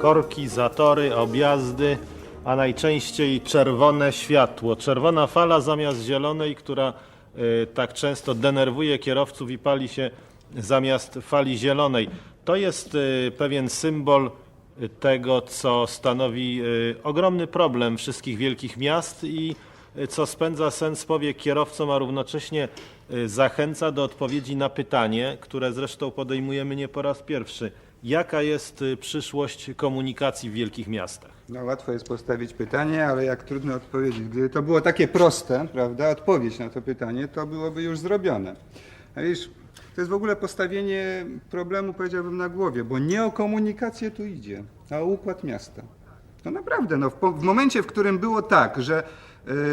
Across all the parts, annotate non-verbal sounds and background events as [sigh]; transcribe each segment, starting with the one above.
korki, zatory, objazdy, a najczęściej czerwone światło. Czerwona fala zamiast zielonej, która y, tak często denerwuje kierowców i pali się zamiast fali zielonej. To jest y, pewien symbol y, tego, co stanowi ogromny problem wszystkich wielkich miast i co spędza sens powiek kierowcom, a równocześnie zachęca do odpowiedzi na pytanie, które zresztą podejmujemy nie po raz pierwszy. Jaka jest y, przyszłość komunikacji w wielkich miastach? No łatwo jest postawić pytanie, ale jak trudno odpowiedzieć. Gdyby to było takie proste, prawda, odpowiedź na to pytanie, to byłoby już zrobione. A wiesz, to jest w ogóle postawienie problemu, powiedziałbym, na głowie, bo nie o komunikację tu idzie, a o układ miasta. No naprawdę, no w, w momencie, w którym było tak, że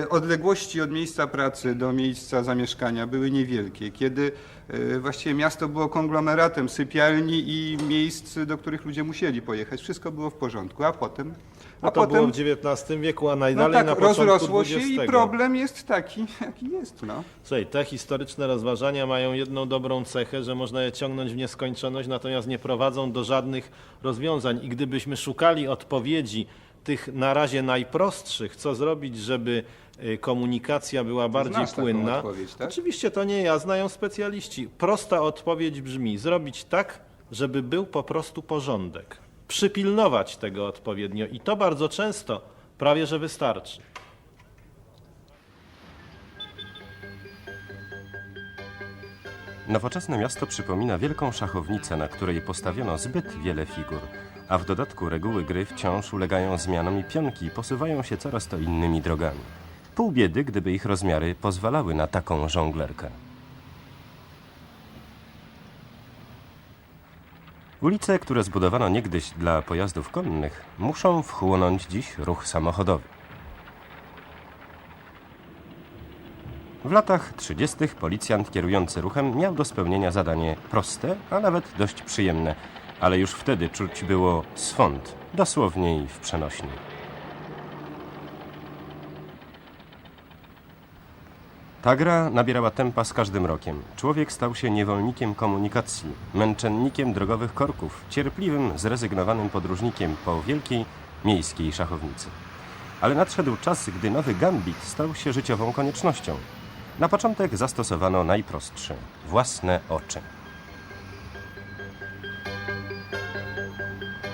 odległości od miejsca pracy do miejsca zamieszkania były niewielkie, kiedy e, właściwie miasto było konglomeratem sypialni i miejsc, do których ludzie musieli pojechać, wszystko było w porządku, a potem... A to było w XIX wieku, a no najdalej tak, na początku rozrosło się XX. i problem jest taki, [laughs] jaki jest, no. Słuchaj, te historyczne rozważania mają jedną dobrą cechę, że można je ciągnąć w nieskończoność, natomiast nie prowadzą do żadnych rozwiązań. I gdybyśmy szukali odpowiedzi tych na razie najprostszych, co zrobić, żeby y, komunikacja była bardziej znasz taką płynna. odpowiedź, tak? Oczywiście to nie ja, znają specjaliści. Prosta odpowiedź brzmi: zrobić tak, żeby był po prostu porządek. Przypilnować tego odpowiednio i to bardzo często prawie że wystarczy. Nowoczesne miasto przypomina wielką szachownicę, na której postawiono zbyt wiele figur, a w dodatku reguły gry wciąż ulegają zmianom i pionki posuwają się coraz to innymi drogami. Pół biedy, gdyby ich rozmiary pozwalały na taką żonglerkę. Ulice, które zbudowano niegdyś dla pojazdów konnych, muszą wchłonąć dziś ruch samochodowy. W latach 30. policjant kierujący ruchem miał do spełnienia zadanie proste, a nawet dość przyjemne, ale już wtedy czuć było swąd, dosłownie i w przenośni. Ta gra nabierała tempa z każdym rokiem. Człowiek stał się niewolnikiem komunikacji, męczennikiem drogowych korków, cierpliwym, zrezygnowanym podróżnikiem po wielkiej miejskiej szachownicy. Ale nadszedł czas, gdy nowy gambit stał się życiową koniecznością. Na początek zastosowano najprostszy własne oczy.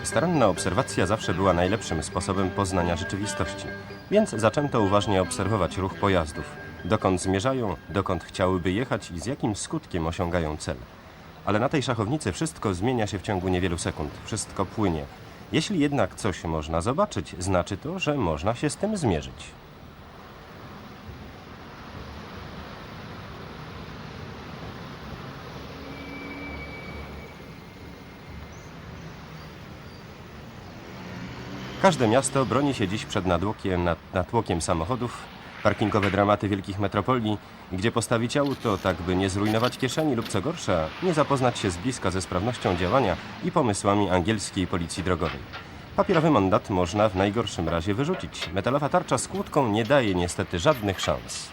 Staranna obserwacja zawsze była najlepszym sposobem poznania rzeczywistości, więc zaczęto uważnie obserwować ruch pojazdów, dokąd zmierzają, dokąd chciałyby jechać i z jakim skutkiem osiągają cel. Ale na tej szachownicy wszystko zmienia się w ciągu niewielu sekund, wszystko płynie. Jeśli jednak coś można zobaczyć, znaczy to, że można się z tym zmierzyć. Każde miasto broni się dziś przed natłokiem, nad, natłokiem samochodów, parkingowe dramaty wielkich metropolii, gdzie postawić auto tak, by nie zrujnować kieszeni lub co gorsza, nie zapoznać się z bliska ze sprawnością działania i pomysłami angielskiej policji drogowej. Papierowy mandat można w najgorszym razie wyrzucić. Metalowa tarcza z kłódką nie daje niestety żadnych szans.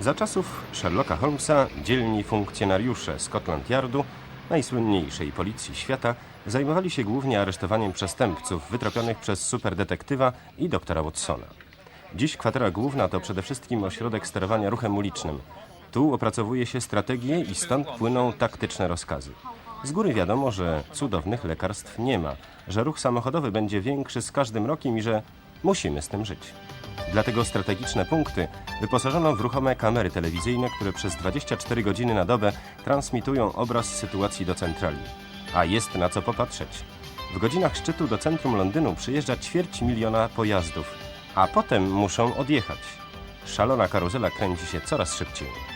Za czasów Sherlocka Holmesa dzielni funkcjonariusze Scotland Yardu, najsłynniejszej policji świata, zajmowali się głównie aresztowaniem przestępców wytropionych przez superdetektywa i doktora Watsona. Dziś kwatera główna to przede wszystkim ośrodek sterowania ruchem ulicznym. Tu opracowuje się strategie i stąd płyną taktyczne rozkazy. Z góry wiadomo, że cudownych lekarstw nie ma, że ruch samochodowy będzie większy z każdym rokiem i że musimy z tym żyć. Dlatego strategiczne punkty wyposażono w ruchome kamery telewizyjne, które przez 24 godziny na dobę transmitują obraz sytuacji do centrali. A jest na co popatrzeć. W godzinach szczytu do centrum Londynu przyjeżdża ćwierć miliona pojazdów, a potem muszą odjechać. Szalona karuzela kręci się coraz szybciej.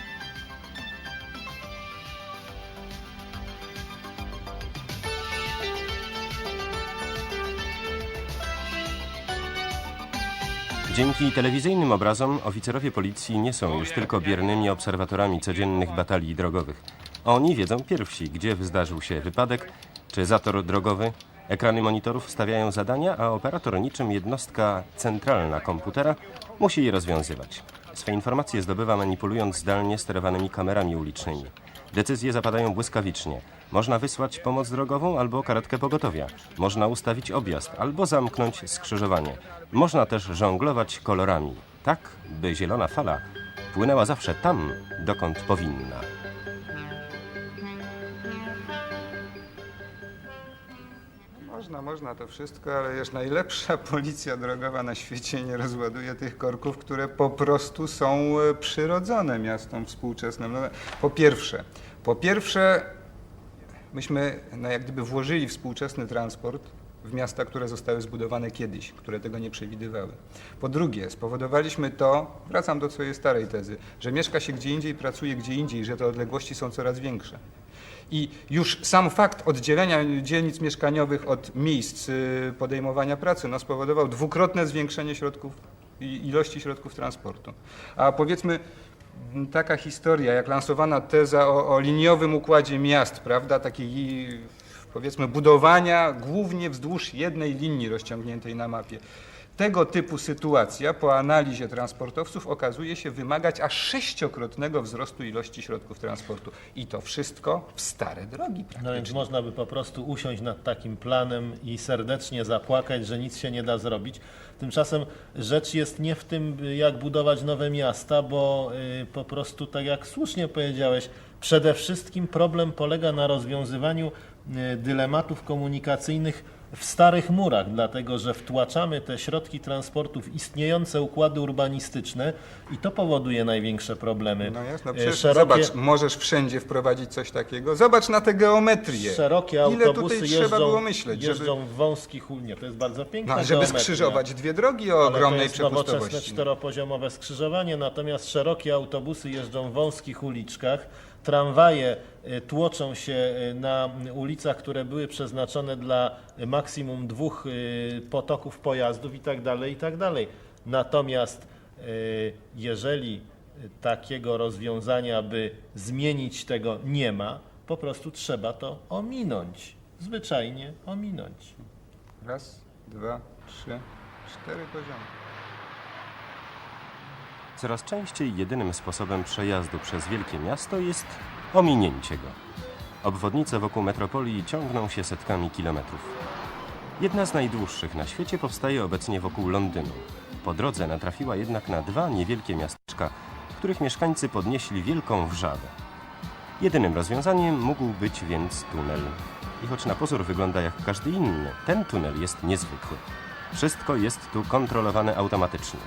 Dzięki telewizyjnym obrazom oficerowie policji nie są już tylko biernymi obserwatorami codziennych batalii drogowych. Oni wiedzą pierwsi, gdzie zdarzył się wypadek czy zator drogowy. Ekrany monitorów stawiają zadania, a operator niczym jednostka centralna komputera musi je rozwiązywać. Swe informacje zdobywa manipulując zdalnie sterowanymi kamerami ulicznymi. Decyzje zapadają błyskawicznie. Można wysłać pomoc drogową albo karetkę pogotowia. Można ustawić objazd albo zamknąć skrzyżowanie. Można też żonglować kolorami, tak by zielona fala płynęła zawsze tam, dokąd powinna. Można, można to wszystko, ale już najlepsza [laughs] policja drogowa na świecie nie rozładuje tych korków, które po prostu są e, przyrodzone miastom współczesnym. No, po pierwsze, po pierwsze, myśmy no, jak gdyby włożyli współczesny transport w miasta, które zostały zbudowane kiedyś, które tego nie przewidywały. Po drugie, spowodowaliśmy to, wracam do swojej starej tezy, że mieszka się gdzie indziej, pracuje gdzie indziej, że te odległości są coraz większe. I już sam fakt oddzielenia dzielnic mieszkaniowych od miejsc y, podejmowania pracy no, spowodował dwukrotne zwiększenie środków, ilości środków transportu. A powiedzmy, taka historia, jak lansowana teza o, o liniowym układzie miast, prawda, takiej powiedzmy budowania głównie wzdłuż jednej linii rozciągniętej na mapie. Tego typu sytuacja po analizie transportowców okazuje się wymagać aż sześciokrotnego wzrostu ilości środków transportu. I to wszystko w stare drogi. No więc można by po prostu usiąść nad takim planem i serdecznie zapłakać, że nic się nie da zrobić. Tymczasem rzecz jest nie w tym, jak budować nowe miasta, bo y, po prostu, tak jak słusznie powiedziałeś, przede wszystkim problem polega na rozwiązywaniu dylematów komunikacyjnych w starych murach, dlatego że wtłaczamy te środki transportu w istniejące układy urbanistyczne i to powoduje największe problemy. No jasno, Y, przecież szerokie- zobacz, możesz wszędzie wprowadzić coś takiego. Zobacz na tę geometrię. Szerokie autobusy jeżdżą, trzeba było myśleć, jeżdżą żeby, w wąskich uliczkach. To jest bardzo piękna no, żeby geometria. skrzyżować dwie drogi o ogromnej to jest nowoczesne przepustowości. czteropoziomowe skrzyżowanie, natomiast szerokie autobusy jeżdżą w wąskich uliczkach, tramwaje y, tłoczą się y, na ulicach, które były przeznaczone dla maksimum dwóch y, potoków pojazdów i tak dalej, i tak. Natomiast jeżeli takiego rozwiązania, by zmienić tego nie ma, po prostu trzeba to ominąć. Zwyczajnie ominąć. Raz, dwa, trzy, cztery poziomy. Coraz częściej jedynym sposobem przejazdu przez wielkie miasto jest ominięcie go. Obwodnice wokół metropolii ciągną się setkami kilometrów. Jedna z najdłuższych na świecie powstaje obecnie wokół Londynu. Po drodze natrafiła jednak na dwa niewielkie miasteczka, których mieszkańcy podnieśli wielką wrzawę. Jedynym rozwiązaniem mógł być więc tunel. I choć na pozór wygląda jak każdy inny, ten tunel jest niezwykły. Wszystko jest tu kontrolowane automatycznie.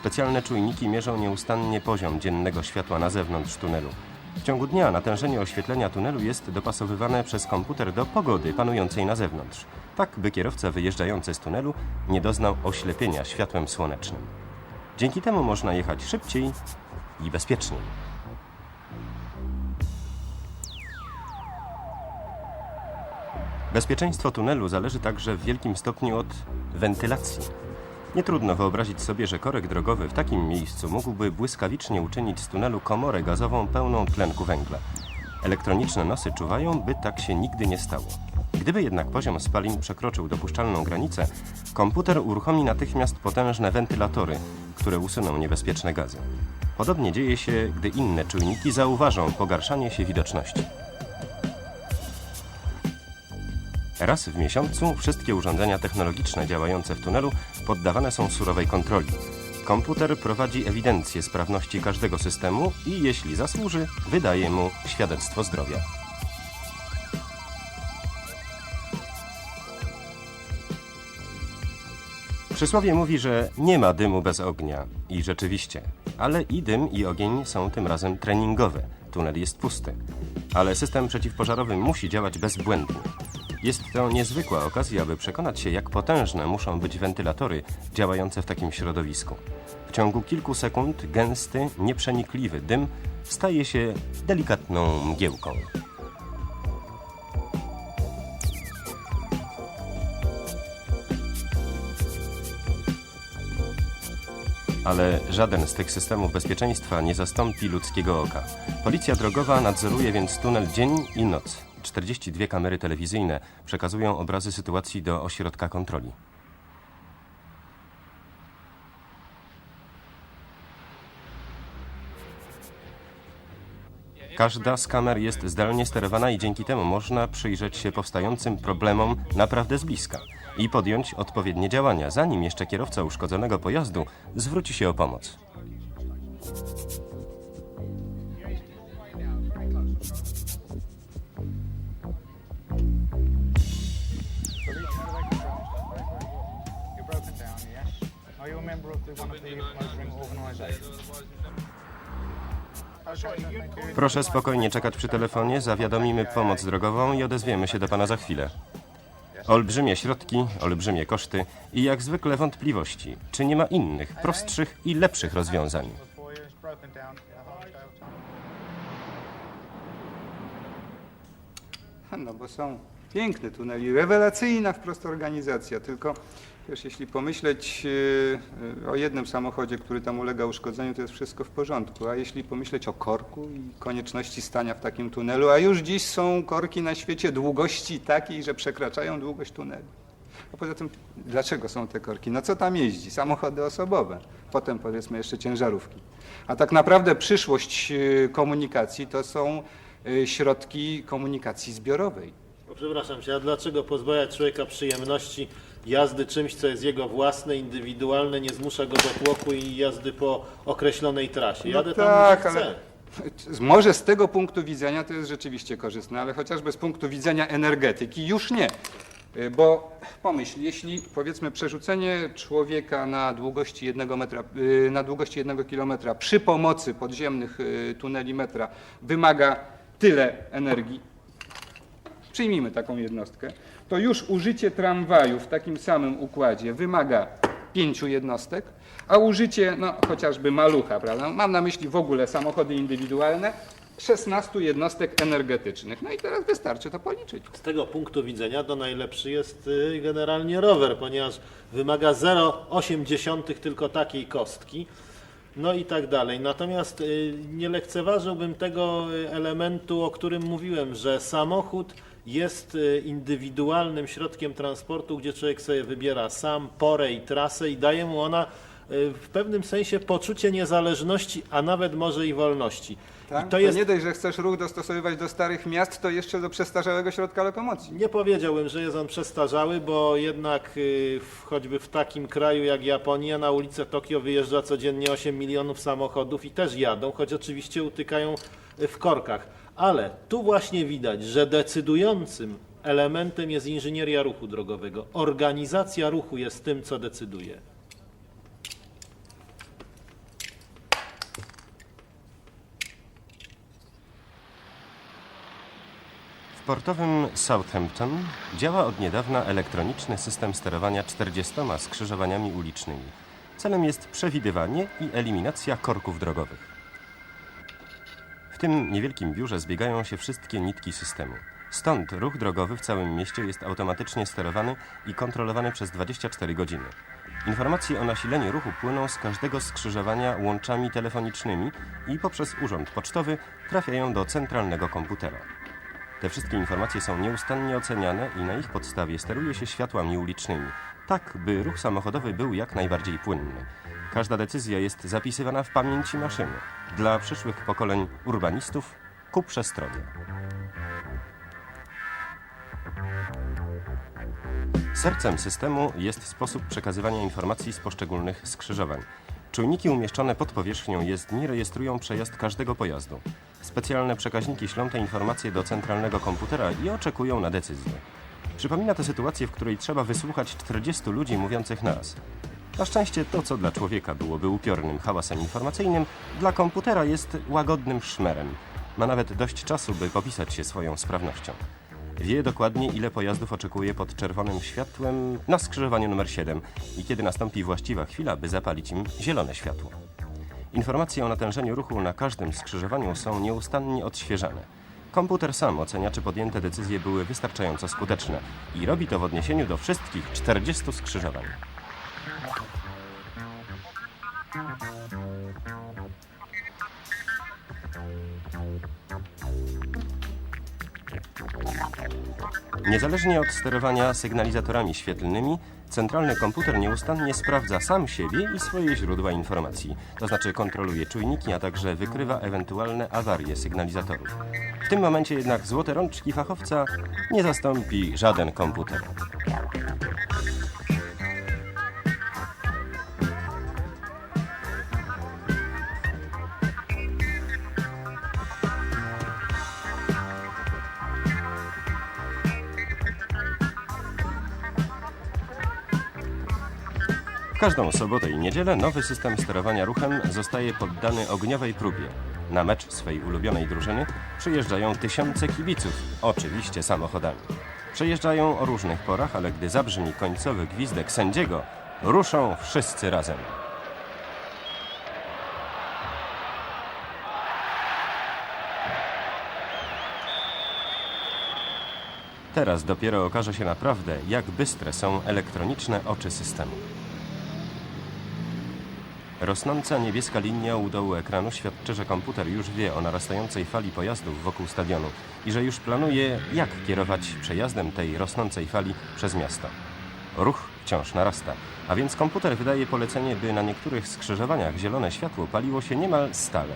Specjalne czujniki mierzą nieustannie poziom dziennego światła na zewnątrz tunelu. W ciągu dnia natężenie oświetlenia tunelu jest dopasowywane przez komputer do pogody panującej na zewnątrz, tak by kierowca wyjeżdżający z tunelu nie doznał oślepienia światłem słonecznym. Dzięki temu można jechać szybciej i bezpieczniej. Bezpieczeństwo tunelu zależy także w wielkim stopniu od wentylacji. Nie trudno wyobrazić sobie, że korek drogowy w takim miejscu mógłby błyskawicznie uczynić z tunelu komorę gazową pełną tlenku węgla. Elektroniczne nosy czuwają, by tak się nigdy nie stało. Gdyby jednak poziom spalin przekroczył dopuszczalną granicę, komputer uruchomi natychmiast potężne wentylatory, które usuną niebezpieczne gazy. Podobnie dzieje się, gdy inne czujniki zauważą pogarszanie się widoczności. Raz w miesiącu wszystkie urządzenia technologiczne działające w tunelu poddawane są surowej kontroli. Komputer prowadzi ewidencję sprawności każdego systemu i jeśli zasłuży, wydaje mu świadectwo zdrowia. Przysłowie mówi, że nie ma dymu bez ognia. I rzeczywiście. Ale i dym, i ogień są tym razem treningowe. Tunel jest pusty. Ale system przeciwpożarowy musi działać bezbłędnie. Jest to niezwykła okazja, aby przekonać się, jak potężne muszą być wentylatory działające w takim środowisku. W ciągu kilku sekund gęsty, nieprzenikliwy dym staje się delikatną mgiełką. Ale żaden z tych systemów bezpieczeństwa nie zastąpi ludzkiego oka. Policja drogowa nadzoruje więc tunel dzień i noc. 42 kamery telewizyjne przekazują obrazy sytuacji do ośrodka kontroli. Każda z kamer jest zdalnie sterowana i dzięki temu można przyjrzeć się powstającym problemom naprawdę z bliska i podjąć odpowiednie działania, zanim jeszcze kierowca uszkodzonego pojazdu zwróci się o pomoc. Proszę spokojnie czekać przy telefonie, zawiadomimy pomoc drogową i odezwiemy się do pana za chwilę. Olbrzymie środki, olbrzymie koszty i jak zwykle wątpliwości, czy nie ma innych, prostszych i lepszych rozwiązań. No bo są piękne tuneli, rewelacyjna wprost organizacja, tylko wiesz, jeśli pomyśleć e, o jednym samochodzie, który tam ulega uszkodzeniu, to jest wszystko w porządku, a jeśli pomyśleć o korku i konieczności stania w takim tunelu, a już dziś są korki na świecie długości takiej, że przekraczają długość tunelu. A poza tym, dlaczego są te korki? No co tam jeździ? Samochody osobowe, potem powiedzmy jeszcze ciężarówki. A tak naprawdę przyszłość e, komunikacji to są e, środki komunikacji zbiorowej. O, Przepraszam cię, a dlaczego pozbawiać człowieka przyjemności jazdy czymś, co jest jego własne, indywidualne, nie zmusza go do tłoku i jazdy po określonej trasie? Jadę tam, tak, gdzie chcę. ale może z tego punktu widzenia to jest rzeczywiście korzystne, ale chociażby z punktu widzenia energetyki już nie. Y, Bo pomyśl, jeśli powiedzmy przerzucenie człowieka na długości jednego metra, y, na długości jednego kilometra przy pomocy podziemnych y, tuneli metra wymaga tyle energii, przyjmijmy taką jednostkę, to już użycie tramwaju w takim samym układzie wymaga pięciu jednostek, a użycie no, chociażby malucha, prawda? mam na myśli w ogóle samochody indywidualne, 16 jednostek energetycznych. No i teraz wystarczy to policzyć. Z tego punktu widzenia to najlepszy jest y, generalnie rower, ponieważ wymaga 0,8 tylko takiej kostki. No i tak dalej. Natomiast y, nie lekceważyłbym tego y, elementu, o którym mówiłem, że samochód jest y, indywidualnym środkiem transportu, gdzie człowiek sobie wybiera sam porę i trasę i daje mu ona y, w pewnym sensie poczucie niezależności, a nawet może i wolności. Tak? To, nie dość, że chcesz ruch dostosowywać do starych miast, to jeszcze do przestarzałego środka lokomocji. Nie powiedziałbym, że jest on przestarzały, bo jednak y, w, choćby w takim kraju jak Japonia na ulicę Tokio wyjeżdża codziennie 8 milionów samochodów i też jadą, choć oczywiście utykają y, w korkach. Ale tu właśnie widać, że decydującym elementem jest inżynieria ruchu drogowego. Organizacja ruchu jest tym, co decyduje. Portowym Southampton działa od niedawna elektroniczny system sterowania 40 skrzyżowaniami ulicznymi. Celem jest przewidywanie i eliminacja korków drogowych. W tym niewielkim biurze zbiegają się wszystkie nitki systemu. Stąd ruch drogowy w całym mieście jest automatycznie sterowany i kontrolowany przez 24 godziny. Informacje o nasileniu ruchu płyną z każdego skrzyżowania łączami telefonicznymi i poprzez urząd pocztowy trafiają do centralnego komputera. Te wszystkie informacje są nieustannie oceniane i na ich podstawie steruje się światłami ulicznymi, tak by ruch samochodowy był jak najbardziej płynny. Każda decyzja jest zapisywana w pamięci maszyny. Dla przyszłych pokoleń urbanistów ku przestronie. Sercem systemu jest sposób przekazywania informacji z poszczególnych skrzyżowań. Czujniki umieszczone pod powierzchnią jezdni rejestrują przejazd każdego pojazdu. Specjalne przekaźniki ślą te informacje do centralnego komputera i oczekują na decyzję. Przypomina to sytuację, w której trzeba wysłuchać 40 ludzi mówiących naraz. Na szczęście to, co dla człowieka byłoby upiornym hałasem informacyjnym, dla komputera jest łagodnym szmerem. Ma nawet dość czasu, by popisać się swoją sprawnością. Wie dokładnie, ile pojazdów oczekuje pod czerwonym światłem na skrzyżowaniu numer 7 i kiedy nastąpi właściwa chwila, by zapalić im zielone światło. Informacje o natężeniu ruchu na każdym skrzyżowaniu są nieustannie odświeżane. Komputer sam ocenia, czy podjęte decyzje były wystarczająco skuteczne i robi to w odniesieniu do wszystkich 40 skrzyżowań. Niezależnie od sterowania sygnalizatorami świetlnymi, centralny komputer nieustannie sprawdza sam siebie i swoje źródła informacji, to znaczy kontroluje czujniki, a także wykrywa ewentualne awarie sygnalizatorów. W tym momencie jednak złote rączki fachowca nie zastąpi żaden komputer. Każdą sobotę i niedzielę nowy system sterowania ruchem zostaje poddany ogniowej próbie. Na mecz swej ulubionej drużyny przyjeżdżają tysiące kibiców, oczywiście samochodami. Przejeżdżają o różnych porach, ale gdy zabrzmi końcowy gwizdek sędziego, ruszą wszyscy razem. Teraz dopiero okaże się naprawdę, jak bystre są elektroniczne oczy systemu. Rosnąca niebieska linia u dołu ekranu świadczy, że komputer już wie o narastającej fali pojazdów wokół stadionu i że już planuje, jak kierować przejazdem tej rosnącej fali przez miasto. Ruch wciąż narasta, a więc komputer wydaje polecenie, by na niektórych skrzyżowaniach zielone światło paliło się niemal stale.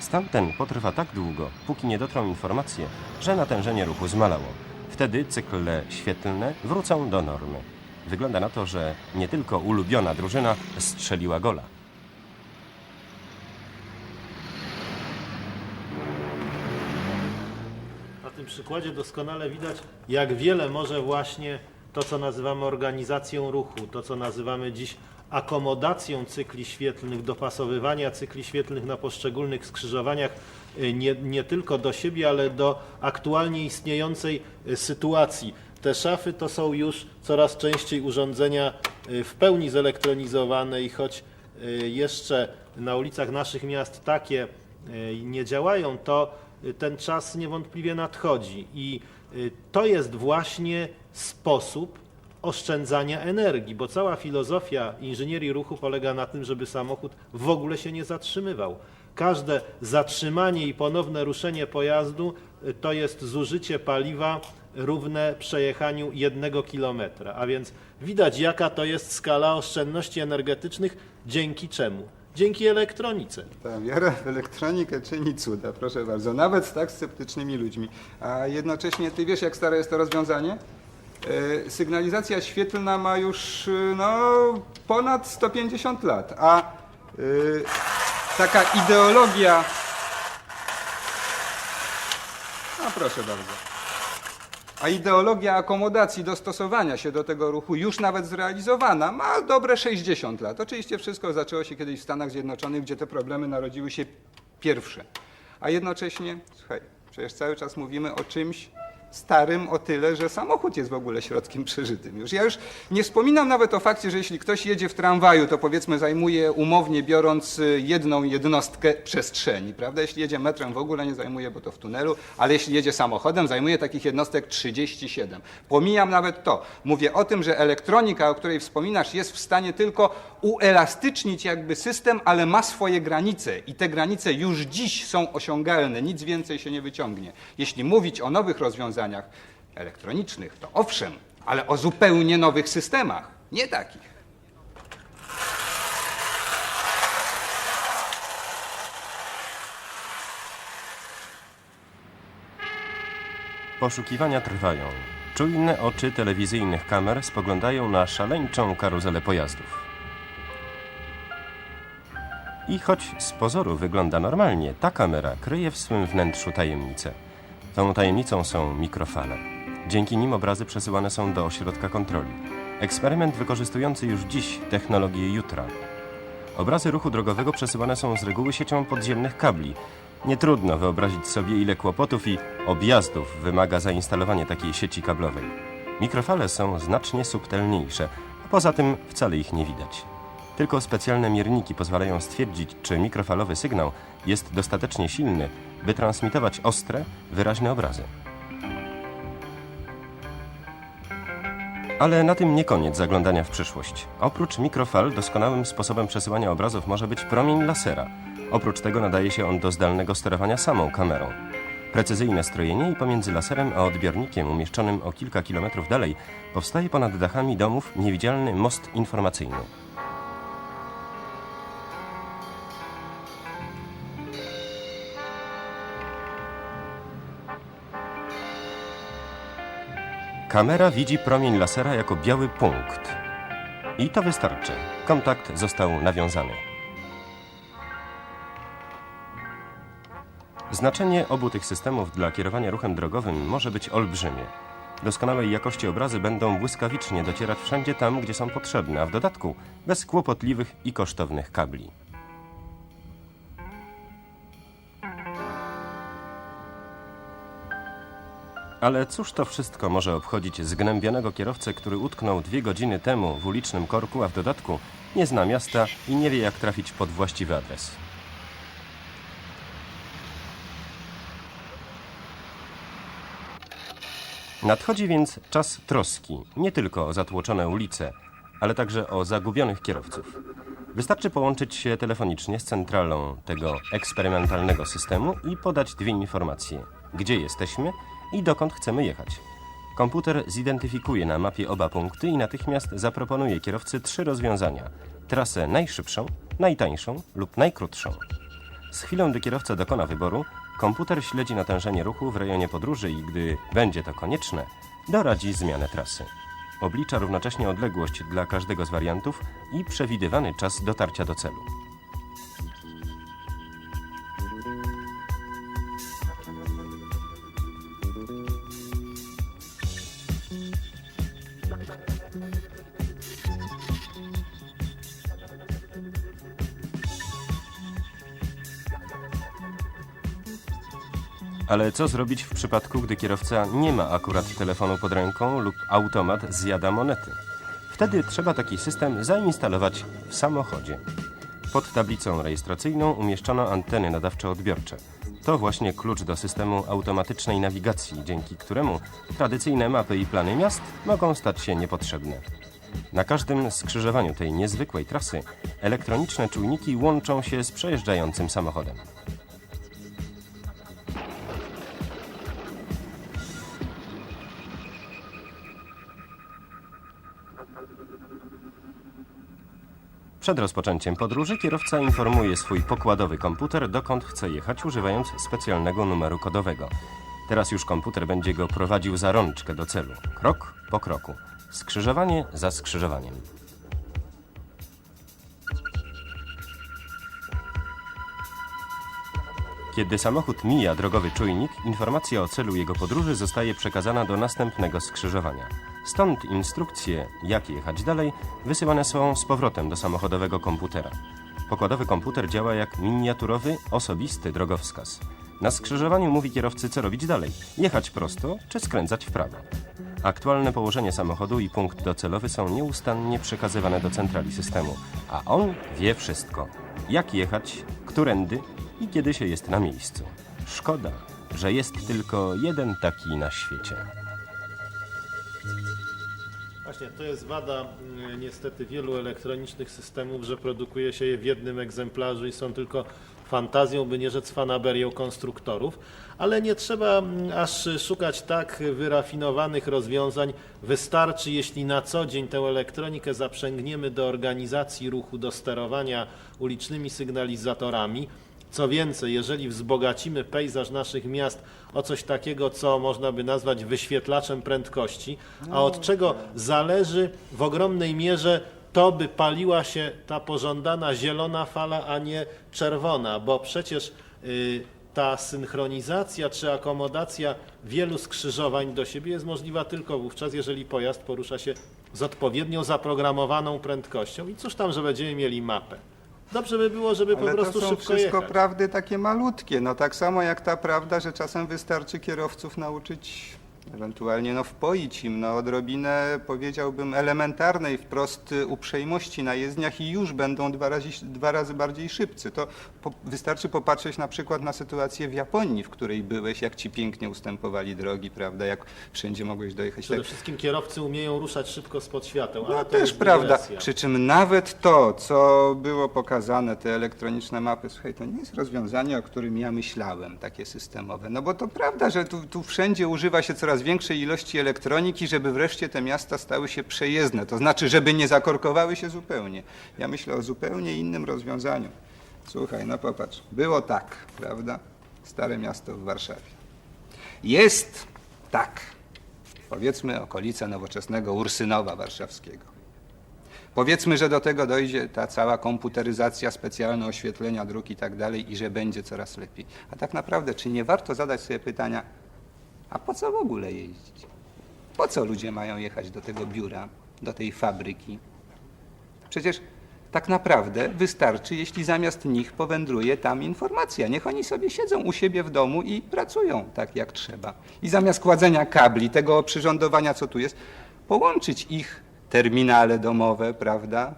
Stan ten potrwa tak długo, póki nie dotrą informacje, że natężenie ruchu zmalało. Wtedy cykle świetlne wrócą do normy. Wygląda na to, że nie tylko ulubiona drużyna strzeliła gola. Przykładzie doskonale widać, jak wiele może właśnie to, co nazywamy organizacją ruchu, to, co nazywamy dziś akomodacją cykli świetlnych, dopasowywania cykli świetlnych na poszczególnych skrzyżowaniach y, nie, nie tylko do siebie, ale do aktualnie istniejącej y, sytuacji. Te szafy to są już coraz częściej urządzenia y, w pełni zelektronizowane i choć jeszcze na ulicach naszych miast takie nie działają, to ten czas niewątpliwie nadchodzi i y, to jest właśnie sposób oszczędzania energii, bo cała filozofia inżynierii ruchu polega na tym, żeby samochód w ogóle się nie zatrzymywał. Każde zatrzymanie i ponowne ruszenie pojazdu y, to jest zużycie paliwa równe przejechaniu jednego kilometra. A więc widać, jaka to jest skala oszczędności energetycznych, dzięki czemu? Dzięki elektronice. Ta wiara w elektronikę czyni cuda, proszę bardzo, nawet z tak sceptycznymi ludźmi. A jednocześnie, ty wiesz, jak stare jest to rozwiązanie? E, sygnalizacja świetlna ma już y, no, ponad 150 lat, a y, taka ideologia. No proszę bardzo. A ideologia akomodacji, dostosowania się do tego ruchu, już nawet zrealizowana, ma dobre 60 lat. Oczywiście wszystko zaczęło się kiedyś w Stanach Zjednoczonych, gdzie te problemy narodziły się pierwsze. A jednocześnie, słuchaj, przecież cały czas mówimy o czymś starym o tyle, że samochód jest w ogóle środkiem przeżytym już. Ja już nie wspominam nawet o fakcie, że jeśli ktoś jedzie w tramwaju, to powiedzmy zajmuje umownie biorąc y, jedną jednostkę przestrzeni, prawda? Jeśli jedzie metrem w ogóle nie zajmuje, bo to w tunelu, ale jeśli jedzie samochodem, zajmuje takich jednostek 37. Pomijam nawet to. Mówię o tym, że elektronika, o której wspominasz, jest w stanie tylko uelastycznić jakby system, ale ma swoje granice i te granice już dziś są osiągalne, nic więcej się nie wyciągnie. Jeśli mówić o nowych rozwiązaniach rozwiązaniach elektronicznych. To owszem, ale o zupełnie nowych systemach, nie takich. Poszukiwania trwają. Czujne oczy telewizyjnych kamer spoglądają na szaleńczą karuzelę pojazdów. I choć z pozoru wygląda normalnie, ta kamera kryje w swym wnętrzu tajemnicę. Tą tajemnicą są mikrofale. Dzięki nim obrazy przesyłane są do ośrodka kontroli. Eksperyment wykorzystujący już dziś technologię jutra. Obrazy ruchu drogowego przesyłane są z reguły siecią podziemnych kabli. Nie trudno wyobrazić sobie, ile kłopotów i objazdów wymaga zainstalowanie takiej sieci kablowej. Mikrofale są znacznie subtelniejsze, a poza tym wcale ich nie widać. Tylko specjalne mierniki pozwalają stwierdzić, czy mikrofalowy sygnał jest dostatecznie silny, by transmitować ostre, wyraźne obrazy. Ale na tym nie koniec zaglądania w przyszłość. Oprócz mikrofal doskonałym sposobem przesyłania obrazów może być promień lasera. Oprócz tego nadaje się on do zdalnego sterowania samą kamerą. Precyzyjne strojenie i pomiędzy laserem a odbiornikiem umieszczonym o kilka kilometrów dalej powstaje ponad dachami domów niewidzialny most informacyjny. Kamera widzi promień lasera jako biały punkt. I to wystarczy. Kontakt został nawiązany. Znaczenie obu tych systemów dla kierowania ruchem drogowym może być olbrzymie. Doskonałej jakości obrazy będą błyskawicznie docierać wszędzie tam, gdzie są potrzebne, a w dodatku bez kłopotliwych i kosztownych kabli. Ale cóż to wszystko może obchodzić zgnębionego kierowcę, który utknął dwie godziny temu w ulicznym korku, a w dodatku nie zna miasta i nie wie jak trafić pod właściwy adres. Nadchodzi więc czas troski, nie tylko o zatłoczone ulice, ale także o zagubionych kierowców. Wystarczy połączyć się telefonicznie z centralą tego eksperymentalnego systemu i podać dwie informacje: gdzie jesteśmy i dokąd chcemy jechać. Komputer zidentyfikuje na mapie oba punkty i natychmiast zaproponuje kierowcy trzy rozwiązania: trasę najszybszą, najtańszą lub najkrótszą. Z chwilą, gdy kierowca dokona wyboru, komputer śledzi natężenie ruchu w rejonie podróży i gdy będzie to konieczne, doradzi zmianę trasy. Oblicza równocześnie odległość dla każdego z wariantów i przewidywany czas dotarcia do celu. Ale co zrobić w przypadku, gdy kierowca nie ma akurat telefonu pod ręką lub automat zjada monety? Wtedy trzeba taki system zainstalować w samochodzie. Pod tablicą rejestracyjną umieszczono anteny nadawczo-odbiorcze. To właśnie klucz do systemu automatycznej nawigacji, dzięki któremu tradycyjne mapy i plany miast mogą stać się niepotrzebne. Na każdym skrzyżowaniu tej niezwykłej trasy elektroniczne czujniki łączą się z przejeżdżającym samochodem. Przed rozpoczęciem podróży kierowca informuje swój pokładowy komputer, dokąd chce jechać, używając specjalnego numeru kodowego. Teraz już komputer będzie go prowadził za rączkę do celu, krok po kroku, skrzyżowanie za skrzyżowaniem. Kiedy samochód mija drogowy czujnik, informacja o celu jego podróży zostaje przekazana do następnego skrzyżowania. Stąd instrukcje, jak jechać dalej, wysyłane są z powrotem do samochodowego komputera. Pokładowy komputer działa jak miniaturowy, osobisty drogowskaz. Na skrzyżowaniu mówi kierowcy, co robić dalej: jechać prosto czy skręcać w prawo. Aktualne położenie samochodu i punkt docelowy są nieustannie przekazywane do centrali systemu, a on wie wszystko: jak jechać, którędy i kiedy się jest na miejscu. Szkoda, że jest tylko jeden taki na świecie. Właśnie, to jest wada mm, niestety wielu elektronicznych systemów, że produkuje się je w jednym egzemplarzu i są tylko fantazją, by nie rzec fanaberią konstruktorów, ale nie trzeba mm, aż szukać tak wyrafinowanych rozwiązań. Wystarczy, jeśli na co dzień tę elektronikę zaprzęgniemy do organizacji ruchu, do sterowania ulicznymi sygnalizatorami, Co więcej, jeżeli wzbogacimy pejzaż naszych miast o coś takiego, co można by nazwać wyświetlaczem prędkości, a od czego zależy w ogromnej mierze to, by paliła się ta pożądana zielona fala, a nie czerwona, bo przecież y, ta synchronizacja czy akomodacja wielu skrzyżowań do siebie jest możliwa tylko wówczas, jeżeli pojazd porusza się z odpowiednio zaprogramowaną prędkością. I cóż tam, że będziemy mieli mapę? Dobrze by było, żeby po Ale prostu to są szybko wszystko jechać. prawdy takie malutkie. No tak samo jak ta prawda, że czasem wystarczy kierowców nauczyć, ewentualnie no wpoić im no odrobinę, powiedziałbym, elementarnej wprost uprzejmości na jezdniach i już będą dwa razy, dwa razy bardziej szybcy. To po, wystarczy popatrzeć na przykład na sytuację w Japonii, w której byłeś, jak ci pięknie ustępowali drogi, prawda, jak wszędzie mogłeś dojechać. Przede Tak, wszystkim kierowcy umieją ruszać szybko spod świateł, no to też prawda. Przy czym nawet to, co było pokazane, te elektroniczne mapy, słuchaj, to nie jest rozwiązanie, o którym ja myślałem, takie systemowe. No bo to prawda, że tu, tu wszędzie używa się coraz większej ilości elektroniki, żeby wreszcie te miasta stały się przejezdne. To znaczy, żeby nie zakorkowały się zupełnie. Ja myślę o zupełnie innym rozwiązaniu. Słuchaj, no popatrz, było tak, prawda? Stare miasto w Warszawie. Jest tak, powiedzmy okolice nowoczesnego Ursynowa warszawskiego. Powiedzmy, że do tego dojdzie ta cała komputeryzacja, specjalne oświetlenia dróg i tak dalej i że będzie coraz lepiej. A tak naprawdę, czy nie warto zadać sobie pytania, a po co w ogóle jeździć? Po co ludzie mają jechać do tego biura, do tej fabryki? Przecież tak naprawdę wystarczy, jeśli zamiast nich powędruje tam informacja. Niech oni sobie siedzą u siebie w domu i pracują tak jak trzeba. I zamiast kładzenia kabli, tego oprzyrządowania, co tu jest, połączyć ich terminale domowe, prawda?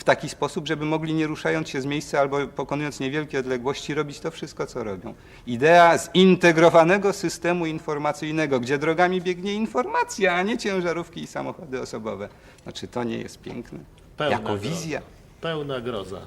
W taki sposób, żeby mogli nie ruszając się z miejsca albo pokonując niewielkie odległości robić to wszystko, co robią. Idea zintegrowanego systemu informacyjnego, gdzie drogami biegnie informacja, a nie ciężarówki i samochody osobowe. No czy to nie jest piękne? Pełna jako groza. wizja. Pełna groza.